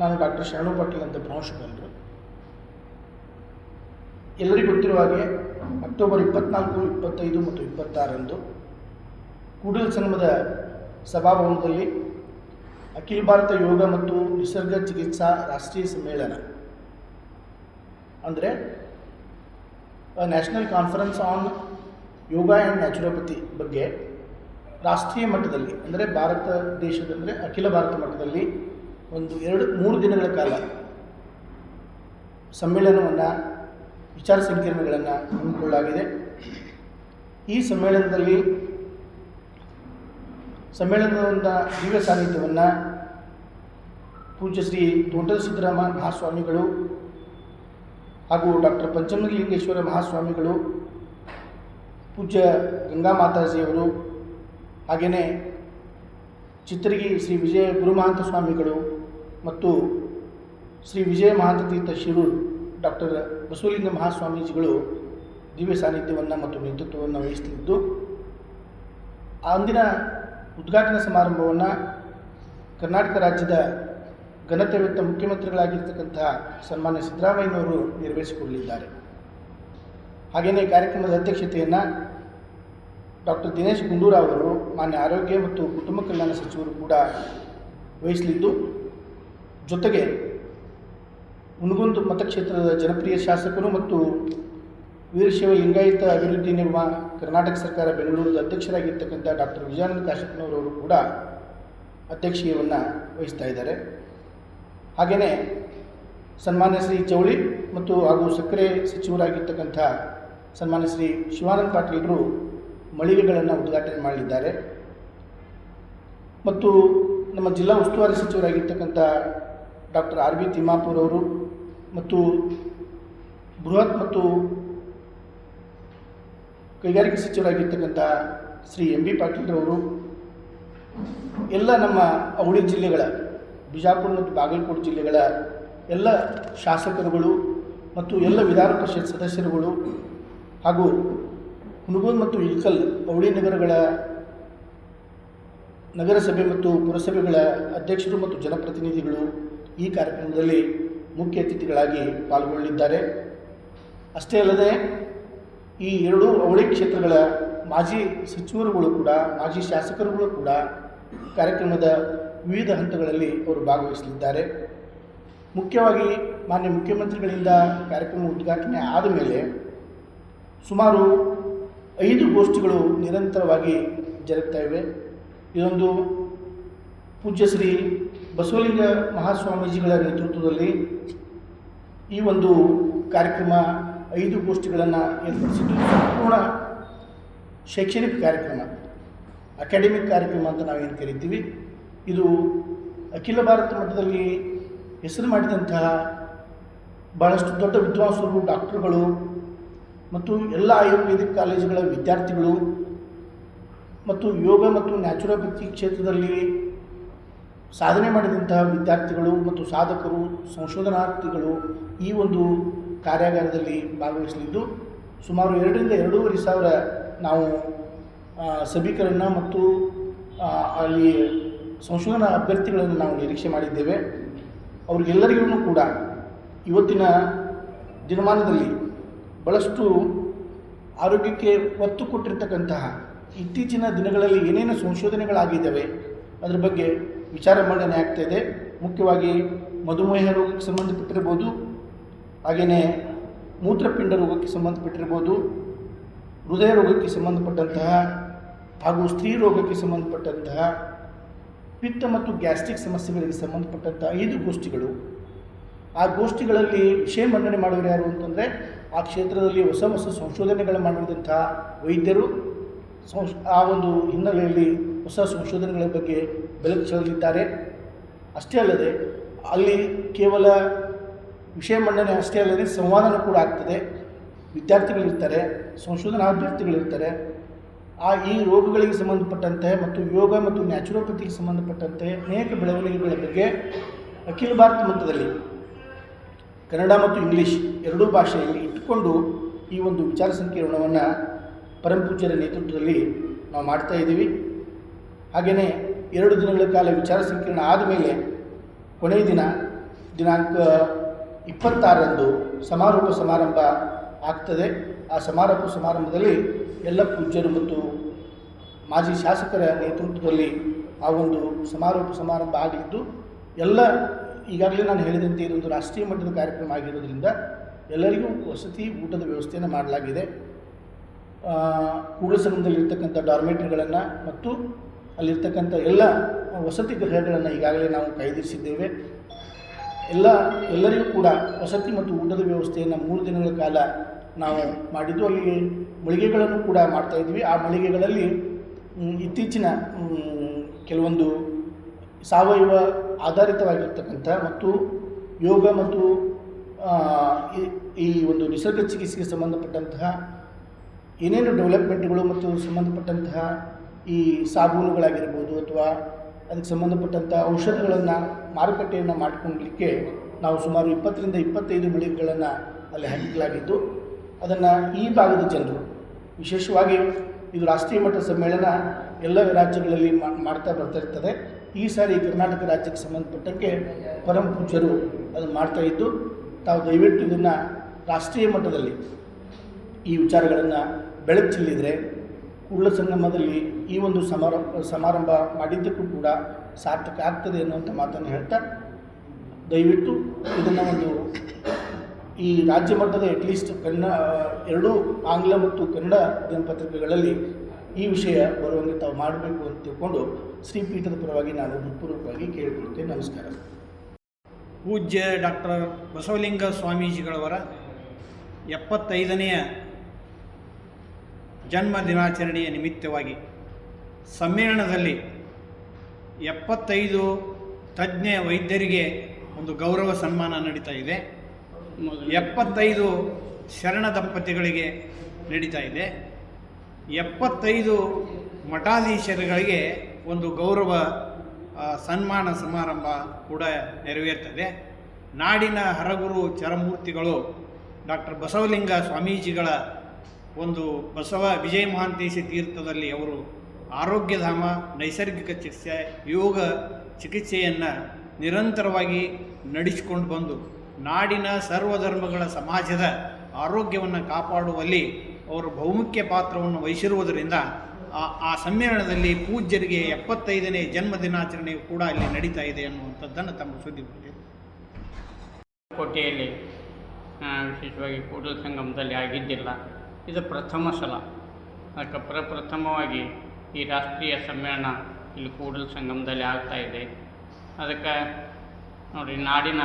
ನಾನು ಡಾಕ್ಟರ್ ಶರಣು ಪಾಟೀಲ್ ಅಂತ ಪ್ರಾಂಶುಪಾಲರು ಎಲ್ಲರಿಗೂ ಗೊತ್ತಿರುವ ಹಾಗೆ ಅಕ್ಟೋಬರ್ ಇಪ್ಪತ್ನಾಲ್ಕು, ಇಪ್ಪತ್ತೈದು ಮತ್ತು ಇಪ್ಪತ್ತಾರರಂದು ಕೂಡಲ ಸಂಗಮದ ಸಭಾಭವನದಲ್ಲಿ ಅಖಿಲ ಭಾರತ ಯೋಗ ಮತ್ತು ನಿಸರ್ಗ ಚಿಕಿತ್ಸಾ ರಾಷ್ಟ್ರೀಯ ಸಮ್ಮೇಳನ, ಅಂದರೆ national conference on yoga and naturopathy ಬಗ್ಗೆ ರಾಷ್ಟ್ರೀಯ ಮಟ್ಟದಲ್ಲಿ, ಅಂದರೆ ಭಾರತ ದೇಶದಂದರೆ ಅಖಿಲ ಭಾರತ ಮಟ್ಟದಲ್ಲಿ ಒಂದು ಎರಡು ಮೂರು ದಿನಗಳ ಕಾಲ ಸಮ್ಮೇಳನವನ್ನು, ವಿಚಾರ ಸಂಕಿರಣಗಳನ್ನು ಹಮ್ಮಿಕೊಳ್ಳಲಾಗಿದೆ. ಈ ಸಮ್ಮೇಳನದಲ್ಲಿ ಸಮ್ಮೇಳನದ ದಿವ್ಯ ಸಾನ್ನಿಧ್ಯವನ್ನು ಪೂಜ್ಯ ಶ್ರೀ ತೋಟದ ಸಿದ್ದರಾಮ ಮಹಾಸ್ವಾಮಿಗಳು ಹಾಗೂ ಡಾಕ್ಟರ್ ಪಂಚಮಲಿಂಗೇಶ್ವರ ಮಹಾಸ್ವಾಮಿಗಳು, ಪೂಜ್ಯ ಗಂಗಾ ಮಾತಾಜಿಯವರು ಹಾಗೆಯೇ ಚಿತ್ರಗಿ ಶ್ರೀ ವಿಜಯ ಗುರುಮಹಾಂತ ಸ್ವಾಮಿಗಳು ಮತ್ತು ಶ್ರೀ ವಿಜಯ ಮಹಾತೀರ್ಥ ಶಿರೂರ್ ಡಾಕ್ಟರ್ ಬಸವಲಿಂಗ ಮಹಾಸ್ವಾಮೀಜಿಗಳು ದಿವ್ಯ ಸಾನ್ನಿಧ್ಯವನ್ನು ಮತ್ತು ನೇತೃತ್ವವನ್ನು ಆ ಅಂದಿನ ಉದ್ಘಾಟನಾ ಸಮಾರಂಭವನ್ನು ಕರ್ನಾಟಕ ರಾಜ್ಯದ ಘನತೆಯುತ್ತ ಮುಖ್ಯಮಂತ್ರಿಗಳಾಗಿರ್ತಕ್ಕಂಥ ಸನ್ಮಾನ್ಯ ಸಿದ್ದರಾಮಯ್ಯನವರು ನೆರವೇರಿಸಿಕೊಳ್ಳಲಿದ್ದಾರೆ. ಹಾಗೆಯೇ ಕಾರ್ಯಕ್ರಮದ ಅಧ್ಯಕ್ಷತೆಯನ್ನು ಡಾಕ್ಟರ್ ದಿನೇಶ್ ಗುಂಡೂರಾವ್ ಅವರು ಮಾನ್ಯ ಆರೋಗ್ಯ ಮತ್ತು ಕುಟುಂಬ ಕಲ್ಯಾಣ ಸಚಿವರು ಕೂಡ ವಹಿಸಲಿದ್ದು ಜೊತೆಗೆ ಮುನಗುಂದು ಮತಕ್ಷೇತ್ರದ ಜನಪ್ರಿಯ ಶಾಸಕರು ಮತ್ತು ವೀರಶೈವ ಲಿಂಗಾಯತ ಅಭಿವೃದ್ಧಿ ನಿಗಮ ಕರ್ನಾಟಕ ಸರ್ಕಾರ ಬೆಂಗಳೂರದ ಅಧ್ಯಕ್ಷರಾಗಿರ್ತಕ್ಕಂಥ ಡಾಕ್ಟರ್ ವಿಜಯಾನಂದ ಕಾಶಪ್ಪನವರವರು ಕೂಡ ಅಧ್ಯಕ್ಷೀಯವನ್ನು ವಹಿಸ್ತಾ ಇದ್ದಾರೆ. ಹಾಗೆಯೇ ಸನ್ಮಾನ್ಯ ಶ್ರೀ ಚೌಳಿ ಮತ್ತು ಹಾಗೂ ಸಕ್ಕರೆ ಸಚಿವರಾಗಿರ್ತಕ್ಕಂಥ ಸನ್ಮಾನ್ಯ ಶ್ರೀ ಶಿವಾನಂದ ಪಾಟೀಲರು ಮಳಿಗೆಗಳನ್ನು ಉದ್ಘಾಟನೆ ಮಾಡಲಿದ್ದಾರೆ. ಮತ್ತು ನಮ್ಮ ಜಿಲ್ಲಾ ಉಸ್ತುವಾರಿ ಸಚಿವರಾಗಿರ್ತಕ್ಕಂಥ ಡಾಕ್ಟರ್ ಆರ್ ಬಿ ತಿಮ್ಮಾಪುರ್ ಅವರು ಮತ್ತು ಬೃಹತ್ ಮತ್ತು ಕೈಗಾರಿಕೆ ಸಚಿವರಾಗಿರ್ತಕ್ಕಂಥ ಶ್ರೀ ಎಂ ಬಿ ಪಾಟೀಲ್ರವರು ಎಲ್ಲ ನಮ್ಮ ಅವಳಿ ಜಿಲ್ಲೆಗಳ, ಬಿಜಾಪುರ ಮತ್ತು ಬಾಗಲಕೋಟೆ ಜಿಲ್ಲೆಗಳ ಎಲ್ಲ ಶಾಸಕರುಗಳು ಮತ್ತು ಎಲ್ಲ ವಿಧಾನ ಪರಿಷತ್ ಸದಸ್ಯರುಗಳು ಹಾಗೂ ಹುನಗೋಲ್ ಮತ್ತು ಇಳ್ಕಲ್ ಅವಳಿ ನಗರಗಳ ನಗರಸಭೆ ಮತ್ತು ಪುರಸಭೆಗಳ ಅಧ್ಯಕ್ಷರು ಮತ್ತು ಜನಪ್ರತಿನಿಧಿಗಳು ಈ ಕಾರ್ಯಕ್ರಮದಲ್ಲಿ ಮುಖ್ಯ ಅತಿಥಿಗಳಾಗಿ ಪಾಲ್ಗೊಳ್ಳಲಿದ್ದಾರೆ. ಅಷ್ಟೇ ಅಲ್ಲದೆ ಈ ಎರಡೂ ಅವಳಿ ಕ್ಷೇತ್ರಗಳ ಮಾಜಿ ಸಚಿವರುಗಳು ಕೂಡ, ಮಾಜಿ ಶಾಸಕರುಗಳು ಕೂಡ ಕಾರ್ಯಕ್ರಮದ ವಿವಿಧ ಹಂತಗಳಲ್ಲಿ ಅವರು ಭಾಗವಹಿಸಲಿದ್ದಾರೆ. ಮುಖ್ಯವಾಗಿ ಮಾನ್ಯ ಮುಖ್ಯಮಂತ್ರಿಗಳಿಂದ ಕಾರ್ಯಕ್ರಮ ಉದ್ಘಾಟನೆ ಆದ ಮೇಲೆ ಸುಮಾರು ಐದು ಗೋಷ್ಠಿಗಳು ನಿರಂತರವಾಗಿ ಜರುಗ್ತಾ ಇವೆ. ಇದೊಂದು ಪೂಜ್ಯ ಶ್ರೀ ಬಸವಲಿಂಗ ಮಹಾಸ್ವಾಮೀಜಿಗಳ ನೇತೃತ್ವದಲ್ಲಿ ಈ ಒಂದು ಕಾರ್ಯಕ್ರಮ ಐದು ಗೋಷ್ಠಿಗಳನ್ನು ಏರ್ಪಡಿಸಿದ್ದು. ಸಂಪೂರ್ಣ ಶೈಕ್ಷಣಿಕ ಕಾರ್ಯಕ್ರಮ, ಅಕಾಡೆಮಿಕ್ ಕಾರ್ಯಕ್ರಮ ಅಂತ ನಾವು ಏನು ಕರಿತೀವಿ. ಇದು ಅಖಿಲ ಭಾರತ ಮಟ್ಟದಲ್ಲಿ ಹೆಸರು ಮಾಡಿದಂತಹ ಭಾಳಷ್ಟು ದೊಡ್ಡ ವಿದ್ವಾಂಸರು, ಡಾಕ್ಟರ್ಗಳು ಮತ್ತು ಎಲ್ಲ ಆಯುರ್ವೇದಿಕ್ ಕಾಲೇಜುಗಳ ವಿದ್ಯಾರ್ಥಿಗಳು ಮತ್ತು ಯೋಗ ಮತ್ತು ನ್ಯಾಚುರೋಪತಿ ಕ್ಷೇತ್ರದಲ್ಲಿ ಸಾಧನೆ ಮಾಡಿದಂತಹ ವಿದ್ಯಾರ್ಥಿಗಳು ಮತ್ತು ಸಾಧಕರು, ಸಂಶೋಧನಾರ್ಥಿಗಳು ಈ ಒಂದು ಕಾರ್ಯಾಗಾರದಲ್ಲಿ ಭಾಗವಹಿಸಲಿದ್ದು, ಸುಮಾರು ಎರಡರಿಂದ ಎರಡೂವರೆ ಸಾವಿರ ನಾವು ಸಭಿಕರನ್ನು ಮತ್ತು ಅಲ್ಲಿ ಸಂಶೋಧನಾ ಅಭ್ಯರ್ಥಿಗಳನ್ನು ನಾವು ನಿರೀಕ್ಷೆ ಮಾಡಿದ್ದೇವೆ. ಅವ್ರಿಗೆಲ್ಲರಿಗೂ ಕೂಡ ಇವತ್ತಿನ ದಿನಮಾನದಲ್ಲಿ ಭಾಳಷ್ಟು ಆರೋಗ್ಯಕ್ಕೆ ಒತ್ತು ಕೊಟ್ಟಿರ್ತಕ್ಕಂತಹ ಇತ್ತೀಚಿನ ದಿನಗಳಲ್ಲಿ ಏನೇನು ಸಂಶೋಧನೆಗಳಾಗಿದ್ದಾವೆ, ಅದರ ಬಗ್ಗೆ ವಿಚಾರ ಮಂಡನೆ ಆಗ್ತಾ ಇದೆ. ಮುಖ್ಯವಾಗಿ ಮಧುಮೇಹ ರೋಗಕ್ಕೆ ಸಂಬಂಧಪಟ್ಟಿರ್ಬೋದು ಹಾಗೆಯೇ ಮೂತ್ರಪಿಂಡ ರೋಗಕ್ಕೆ ಸಂಬಂಧಪಟ್ಟಿರ್ಬೋದು ಹೃದಯ ರೋಗಕ್ಕೆ ಸಂಬಂಧಪಟ್ಟಂತಹ ಹಾಗೂ ಸ್ತ್ರೀ ರೋಗಕ್ಕೆ ಸಂಬಂಧಪಟ್ಟಂತಹ ಪಿತ್ತ ಮತ್ತು ಗ್ಯಾಸ್ಟ್ರಿಕ್ ಸಮಸ್ಯೆಗಳಿಗೆ ಸಂಬಂಧಪಟ್ಟಂಥ ಐದು ಗೋಷ್ಠಿಗಳು. ಆ ಗೋಷ್ಠಿಗಳಲ್ಲಿ ವಿಷಯ ಮಂಡನೆ ಮಾಡೋರು ಯಾರು ಅಂತಂದರೆ ಆ ಕ್ಷೇತ್ರದಲ್ಲಿ ಹೊಸ ಹೊಸ ಸಂಶೋಧನೆಗಳನ್ನು ಮಾಡಿದಂಥ ವೈದ್ಯರು. ಸಂಶ್ ಆ ಒಂದು ಹಿನ್ನೆಲೆಯಲ್ಲಿ ಹೊಸ ಸಂಶೋಧನೆಗಳ ಬಗ್ಗೆ ಬೆಳಕು ಚೆಲ್ಲಲಿದ್ದಾರೆ ಅಷ್ಟೇ ಅಲ್ಲದೆ, ಅಲ್ಲಿ ಕೇವಲ ವಿಷಯ ಮಂಡನೆ ಅಷ್ಟೇ ಅಲ್ಲದೆ ಸಂವಾದನೂ ಕೂಡ ಆಗ್ತದೆ. ವಿದ್ಯಾರ್ಥಿಗಳಿರ್ತಾರೆ, ಸಂಶೋಧನಾ ಅಭ್ಯರ್ಥಿಗಳಿರ್ತಾರೆ. ಆ ಈ ರೋಗಗಳಿಗೆ ಸಂಬಂಧಪಟ್ಟಂತೆ ಮತ್ತು ಯೋಗ ಮತ್ತು ನ್ಯಾಚುರೋಪತಿಗೆ ಸಂಬಂಧಪಟ್ಟಂತೆ ಅನೇಕ ಬೆಳವಣಿಗೆಗಳ ಬಗ್ಗೆ ಅಖಿಲ ಭಾರತ ಮಟ್ಟದಲ್ಲಿ ಕನ್ನಡ ಮತ್ತು ಇಂಗ್ಲೀಷ್ ಎರಡೂ ಭಾಷೆಯಲ್ಲಿ ಇಟ್ಟುಕೊಂಡು ಈ ಒಂದು ವಿಚಾರ ಸಂಕಿರಣವನ್ನು ಪರಮಪೂಜ್ಯರ ನೇತೃತ್ವದಲ್ಲಿ ನಾವು ಮಾಡ್ತಾ ಇದ್ದೀವಿ. ಹಾಗೆಯೇ ಎರಡು ದಿನಗಳ ಕಾಲ ವಿಚಾರ ಸಂಕಿರಣ ಆದಮೇಲೆ ಕೊನೆಯ ದಿನ ದಿನಾಂಕ ಇಪ್ಪತ್ತಾರರಂದು ಸಮಾರೋಪ ಸಮಾರಂಭ ಆಗ್ತದೆ. ಆ ಸಮಾರೋಪ ಸಮಾರಂಭದಲ್ಲಿ ಎಲ್ಲ ಪೂಜ್ಯರು ಮತ್ತು ಮಾಜಿ ಶಾಸಕರ ನೇತೃತ್ವದಲ್ಲಿ ಆ ಒಂದು ಸಮಾರೋಪ ಸಮಾರಂಭ ಆಗಿದ್ದು ಎಲ್ಲ ಈಗಾಗಲೇ ನಾನು ಹೇಳಿದಂತೆ ಇದೊಂದು ರಾಷ್ಟ್ರೀಯ ಮಟ್ಟದ ಕಾರ್ಯಕ್ರಮ ಆಗಿರೋದ್ರಿಂದ ಎಲ್ಲರಿಗೂ ವಸತಿ ಊಟದ ವ್ಯವಸ್ಥೆಯನ್ನು ಮಾಡಲಾಗಿದೆ. ಆ, ಕೂಡಲ ಸಂಘದಲ್ಲಿರ್ತಕ್ಕಂಥ ಡಾರ್ಮೆಟ್ರಿಗಳನ್ನು ಮತ್ತು ಅಲ್ಲಿರ್ತಕ್ಕಂಥ ಎಲ್ಲ ವಸತಿ ಗೃಹಗಳನ್ನು ಈಗಾಗಲೇ ನಾವು ಕಾಯ್ದಿರಿಸಿದ್ದೇವೆ. ಎಲ್ಲ, ಎಲ್ಲರಿಗೂ ಕೂಡ ವಸತಿ ಮತ್ತು ಊಟದ ವ್ಯವಸ್ಥೆಯನ್ನು ಮೂರು ದಿನಗಳ ಕಾಲ ನಾವು ಮಾಡಿದ್ದು, ಅಲ್ಲಿ ಮಳಿಗೆಗಳನ್ನು ಕೂಡ ಮಾಡ್ತಾ ಇದ್ವಿ. ಆ ಮಳಿಗೆಗಳಲ್ಲಿ ಇತ್ತೀಚಿನ ಕೆಲವೊಂದು ಸಾವಯವ ಆಧಾರಿತವಾಗಿರ್ತಕ್ಕಂಥ ಮತ್ತು ಯೋಗ ಮತ್ತು ಈ ಒಂದು ನಿಸರ್ಗ ಚಿಕಿತ್ಸೆಗೆ ಸಂಬಂಧಪಟ್ಟಂತಹ ಏನೇನು ಡೆವಲಪ್ಮೆಂಟ್ಗಳು ಮತ್ತು ಸಂಬಂಧಪಟ್ಟಂತಹ ಈ ಸಾಬೂನುಗಳಾಗಿರ್ಬೋದು ಅಥವಾ ಅದಕ್ಕೆ ಸಂಬಂಧಪಟ್ಟಂಥ ಔಷಧಗಳನ್ನು, ಮಾರುಕಟ್ಟೆಯನ್ನು ಮಾಡಿಕೊಳ್ಳಲಿಕ್ಕೆ ನಾವು ಸುಮಾರು ಇಪ್ಪತ್ತರಿಂದ ಇಪ್ಪತ್ತೈದು ಮಳಿಗೆಗಳನ್ನು ಅಲ್ಲಿ ಹಾಕಲಾಗಿದ್ದು, ಅದನ್ನು ಈ ಭಾಗದ ಜನರು, ವಿಶೇಷವಾಗಿ ಇದು ರಾಷ್ಟ್ರೀಯ ಮಟ್ಟದ ಸಮ್ಮೇಳನ ಎಲ್ಲ ರಾಜ್ಯಗಳಲ್ಲಿ ಮಾಡ್ತಾ ಬರ್ತಾ ಇರ್ತದೆ. ಈ ಸಾರಿ ಕರ್ನಾಟಕ ರಾಜ್ಯಕ್ಕೆ ಸಂಬಂಧಪಟ್ಟಂಗೆ ಪರಮ ಪೂಜ್ಯರು ಅದನ್ನು ಮಾಡ್ತಾ ಇದ್ದು, ತಾವು ದಯವಿಟ್ಟು ಇದನ್ನು ರಾಷ್ಟ್ರೀಯ ಮಟ್ಟದಲ್ಲಿ ಈ ವಿಚಾರಗಳನ್ನು ಬೆಳಕು ಚೆಲ್ಲಿದರೆ ಕೂಡಲ ಸಂಗಮದಲ್ಲಿ ಈ ಒಂದು ಸಮಾರಂಭ ಸಮಾರಂಭ ಮಾಡಿದ್ದಕ್ಕೂ ಕೂಡ ಸಾರ್ಥಕ ಆಗ್ತದೆ ಅನ್ನುವಂಥ ಮಾತನ್ನು ಹೇಳ್ತಾ ದಯವಿಟ್ಟು ಇದನ್ನು ಒಂದು ಈ ರಾಜ್ಯ ಮಟ್ಟದ ಅಟ್ಲೀಸ್ಟ್ ಕನ್ನಡ, ಎರಡೂ ಆಂಗ್ಲ ಮತ್ತು ಕನ್ನಡ ದಿನಪತ್ರಿಕೆಗಳಲ್ಲಿ ಈ ವಿಷಯ ಬರುವಂತೆ ತಾವು ಮಾಡಬೇಕು ಅಂತ ತಿಳ್ಕೊಂಡು ಶ್ರೀಪೀಠದ ಪರವಾಗಿ ನಾನು ಹೃತ್ಪೂರ್ವಕವಾಗಿ ಕೇಳಿಕೊಳ್ತೇನೆ ನಮಸ್ಕಾರ. ಪೂಜ್ಯ ಡಾಕ್ಟರ್ ಬಸವಲಿಂಗ ಸ್ವಾಮೀಜಿಗಳವರ ಎಪ್ಪತ್ತೈದನೆಯ ಜನ್ಮ ದಿನಾಚರಣೆಯ ನಿಮಿತ್ತವಾಗಿ ಸಮ್ಮೇಳನದಲ್ಲಿ ಎಪ್ಪತ್ತೈದು ತಜ್ಞ ವೈದ್ಯರಿಗೆ ಒಂದು ಗೌರವ ಸನ್ಮಾನ ನಡೀತಾ ಇದೆ. ಎಪ್ಪತ್ತೈದು ಶರಣ ದಂಪತಿಗಳಿಗೆ ನಡೀತಾ ಇದೆ. ಎಪ್ಪತ್ತೈದು ಮಠಾಧೀಶರುಗಳಿಗೆ ಒಂದು ಗೌರವ ಸನ್ಮಾನ ಸಮಾರಂಭ ಕೂಡ ನೆರವೇರ್ತದೆ. ನಾಡಿನ ಹರಗುರು ಚರಮೂರ್ತಿಗಳು ಡಾಕ್ಟರ್ ಬಸವಲಿಂಗ ಸ್ವಾಮೀಜಿಗಳ ಒಂದು ಬಸವ ವಿಜಯ ಮಹಾಂತೇಶ ತೀರ್ಥದಲ್ಲಿ ಅವರು ಆರೋಗ್ಯಧಾಮ ನೈಸರ್ಗಿಕ ಚಿಕಿತ್ಸೆ, ಯೋಗ ಚಿಕಿತ್ಸೆಯನ್ನು ನಿರಂತರವಾಗಿ ನಡೆಸಿಕೊಂಡು ಬಂದು ನಾಡಿನ ಸರ್ವಧರ್ಮಗಳ ಸಮಾಜದ ಆರೋಗ್ಯವನ್ನು ಕಾಪಾಡುವಲ್ಲಿ ಅವರು ಬಹುಮುಖ್ಯ ಪಾತ್ರವನ್ನು ವಹಿಸಿರುವುದರಿಂದ ಆ ಸಮ್ಮೇಳನದಲ್ಲಿ ಪೂಜ್ಯರಿಗೆ ಎಪ್ಪತ್ತೈದನೇ ಜನ್ಮ ದಿನಾಚರಣೆಯು ಕೂಡ ಅಲ್ಲಿ ನಡೀತಾ ಇದೆ ಅನ್ನುವಂಥದ್ದನ್ನು ತಮ್ಮ ಸುದ್ದಿ ಬಂದಿದೆ. ಕೋಟೆಯಲ್ಲಿ ವಿಶೇಷವಾಗಿ ಕೂಡಲ ಸಂಗಮದಲ್ಲಿ ಆಗಿದ್ದಿಲ್ಲ. ಇದು ಪ್ರಥಮ ಸಲ. ಪ್ರಪ್ರಥಮವಾಗಿ ಈ ರಾಷ್ಟ್ರೀಯ ಸಮ್ಮೇಳನ ಇಲ್ಲಿ ಕೂಡಲ ಸಂಗಮದಲ್ಲಿ ಆಗ್ತಾ ಇದೆ. ಅದಕ್ಕೆ ನೋಡಿ, ನಾಡಿನ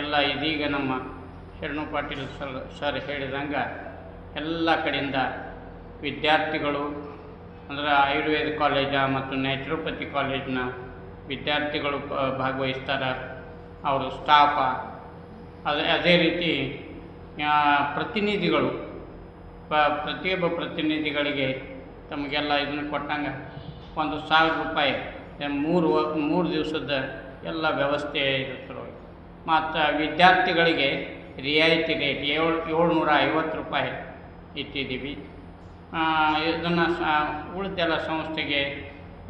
ಎಲ್ಲ ಇದೀಗ ನಮ್ಮ ಶರಣು ಪಾಟೀಲ್ ಸರ್ ಸರ್ ಹೇಳಿದಂಗೆ ಎಲ್ಲ ಕಡೆಯಿಂದ ವಿದ್ಯಾರ್ಥಿಗಳು, ಅಂದರೆ ಆಯುರ್ವೇದ ಕಾಲೇಜ ಮತ್ತು ನ್ಯಾಚುರೋಪತಿ ಕಾಲೇಜಿನ ವಿದ್ಯಾರ್ಥಿಗಳು ಭಾಗವಹಿಸ್ತಾರೆ. ಅವರು ಸ್ಟಾಫ. ಅದೇ ಅದೇ ರೀತಿ ಪ್ರತಿನಿಧಿಗಳು ಪ್ರತಿಯೊಬ್ಬ ಪ್ರತಿನಿಧಿಗಳಿಗೆ ತಮಗೆಲ್ಲ ಇದನ್ನು ಕೊಟ್ಟಂಗೆ ಒಂದು ಸಾವಿರ ರೂಪಾಯಿ ಮೂರು ಮೂರು ದಿವಸದ ಎಲ್ಲ ವ್ಯವಸ್ಥೆ ಇರುತ್ತೆ ಮತ್ತು ವಿದ್ಯಾರ್ಥಿಗಳಿಗೆ ರಿಯಾಯಿತಿ ರೇಟ್ ಏಳು, ಏಳ್ನೂರ ಐವತ್ತು ರೂಪಾಯಿ ಇಟ್ಟಿದ್ದೀವಿ. ಇದನ್ನು ಸ, ಉಳಿದೆಲ್ಲ ಸಂಸ್ಥೆಗೆ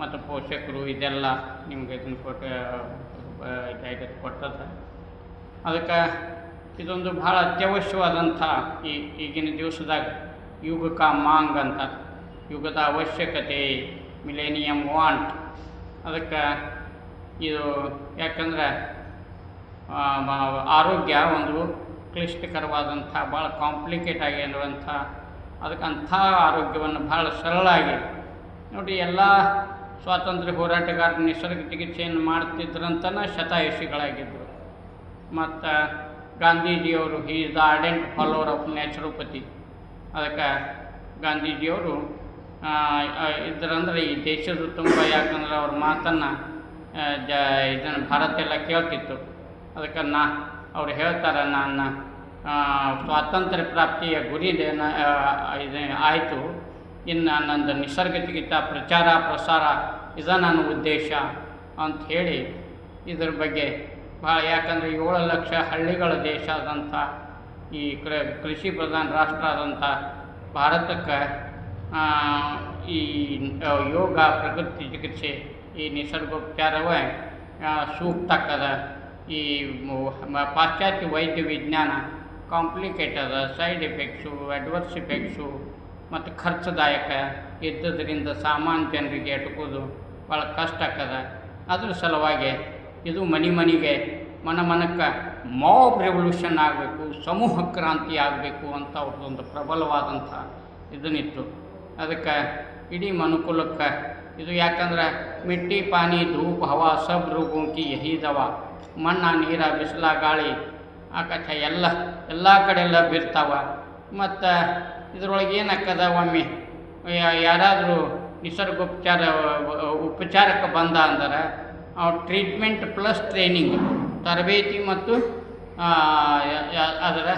ಮತ್ತು ಪೋಷಕರು ಇದೆಲ್ಲ ನಿಮಗೆ ಇದನ್ನು ಕೊಟ್ಟು ಇದಾಗಿದೆ ಕೊಟ್ಟದ. ಅದಕ್ಕೆ ಇದೊಂದು ಭಾಳ ಅತ್ಯವಶ್ಯವಾದಂಥ ಈ ಈಗಿನ ದಿವಸದಾಗ ಯುಗಕ ಮಾಂಗ್ ಅಂತ. ಯುಗದ ಅವಶ್ಯಕತೆ ಮಿಲೇನಿಯಂ ವಾಂಟ್. ಅದಕ್ಕೆ ಇದು ಯಾಕಂದ್ರೆ ಆರೋಗ್ಯ ಒಂದು ಕ್ಲಿಷ್ಟಕರವಾದಂಥ, ಭಾಳ ಕಾಂಪ್ಲಿಕೇಟ್ ಆಗಿರುವಂಥ, ಅದಕ್ಕೆ ಅಂಥ ಆರೋಗ್ಯವನ್ನು ಭಾಳ ಸರಳಾಗಿ ನೋಡಿ, ಎಲ್ಲ ಸ್ವಾತಂತ್ರ್ಯ ಹೋರಾಟಗಾರರು ನಿಸರ್ಗ ಚಿಕಿತ್ಸೆಯನ್ನು ಮಾಡ್ತಿದ್ರಂತನ ಶತಾಯುಷಿಗಳಾಗಿದ್ದರು. ಮತ್ತು ಗಾಂಧೀಜಿಯವರು he is the ardent follower of naturopathy ಅದಕ್ಕೆ ಗಾಂಧೀಜಿಯವರು ಇದ್ರಂದ್ರೆ ಈ ದೇಶದ ತುಂಬ ಯಾಕಂದ್ರೆ ಅವ್ರ ಮಾತನ್ನು ಜ, ಇದನ್ನು ಭಾರತ ಎಲ್ಲ ಕೇಳ್ತಿತ್ತು. ಅದಕ್ಕೆ ನಾ, ಅವ್ರು ಹೇಳ್ತಾರೆ, ನಾನು ಸ್ವಾತಂತ್ರ್ಯ ಪ್ರಾಪ್ತಿಯ ಗುರಿ ಇದೆ- ಆಯಿತು. ಇನ್ನು ನಂದು ನಿಸರ್ಗ ಚಿಕಿತ್ಸಾ ಪ್ರಚಾರ, ಪ್ರಸಾರ, ಇದ ನನ್ನ ಉದ್ದೇಶ ಅಂತ ಹೇಳಿ ಇದ್ರ ಬಗ್ಗೆ ಭಾಳ ಯಾಕಂದರೆ ಏಳು ಲಕ್ಷ ಹಳ್ಳಿಗಳ ದೇಶ ಆದಂಥ ಈ ಕೃಷಿ ಪ್ರಧಾನ ರಾಷ್ಟ್ರ ಆದಂಥ ಭಾರತಕ್ಕೆ ಈ ಯೋಗ ಪ್ರಕೃತಿ ಚಿಕಿತ್ಸೆ ಈ ನಿಸರ್ಗೋಪಚಾರವೇ ಆ, ಸೂಕ್ತ ಆಕ್ಕದ ಈ ಪಾಶ್ಚಾತ್ಯ ವೈದ್ಯ ವಿಜ್ಞಾನ ಕಾಂಪ್ಲಿಕೇಟ್ ಅದ ಸೈಡ್ ಎಫೆಕ್ಟ್ಸು ಅಡ್ವರ್ಸ್ ಇಫೆಕ್ಟ್ಸು ಮತ್ತು ಖರ್ಚದಾಯಕ ಇದ್ದದರಿಂದ ಸಾಮಾನ್ಯ ಜನರಿಗೆ ಅಟುಕೋದು ಭಾಳ ಕಷ್ಟ ಆಗ್ತದ ಅದ್ರ ಸಲುವಾಗಿ ಇದು ಮನೆ ಮನೆಗೆ ಮನ ಮನಕ್ಕೆ ಮಾಬ್ ರೆವಲ್ಯೂಷನ್ ಆಗಬೇಕು ಸಮೂಹ ಕ್ರಾಂತಿ ಆಗಬೇಕು ಅಂತ ಅವ್ರದ್ದೊಂದು ಪ್ರಬಲವಾದಂಥ ಇದನ್ನಿತ್ತು. ಅದಕ್ಕೆ ಇಡೀ ಮನುಕುಲಕ್ಕೆ. ಇದು ಯಾಕಂದ್ರೆ ಮಿಟ್ಟಿ ಪಾನಿ ಧೂಪ ಹವಾ ಸಬ್ ರೂಪಿ ಎಹಿದವ ಮಣ್ಣ ನೀರ ಬಿಸಿಲ ಗಾಳಿ ಆಕಾಶ ಎಲ್ಲ ಎಲ್ಲ ಕಡೆ ಎಲ್ಲ ಬಿರ್ತಾವ. ಮತ್ತು ಇದ್ರೊಳಗೆ ಏನಕ್ಕದ ಒಮ್ಮೆ ಯಾರಾದರೂ ನಿಸರ್ಗೋಪಚಾರ ಉಪಚಾರಕ್ಕೆ ಬಂದ ಅಂದ್ರೆ ಟ್ರೀಟ್ಮೆಂಟ್ ಪ್ಲಸ್ ಟ್ರೈನಿಂಗ್ ತರಬೇತಿ ಮತ್ತು ಆ, ಅದರ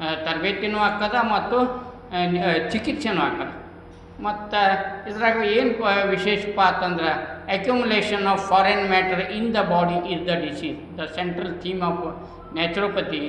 ಆ, ತರಬೇತಿನೂ ಆಗ್ತದ ಮತ್ತು ಆ, ಚಿಕಿತ್ಸೆನೂ ಆಗ್ತದ ಮತ್ತು ಇದ್ರಾಗ ಏನು ಪ ವಿಶೇಷಪ್ಪ ಅಂತಂದ್ರೆ accumulation of foreign matter in the body is the disease the central theme of naturopathy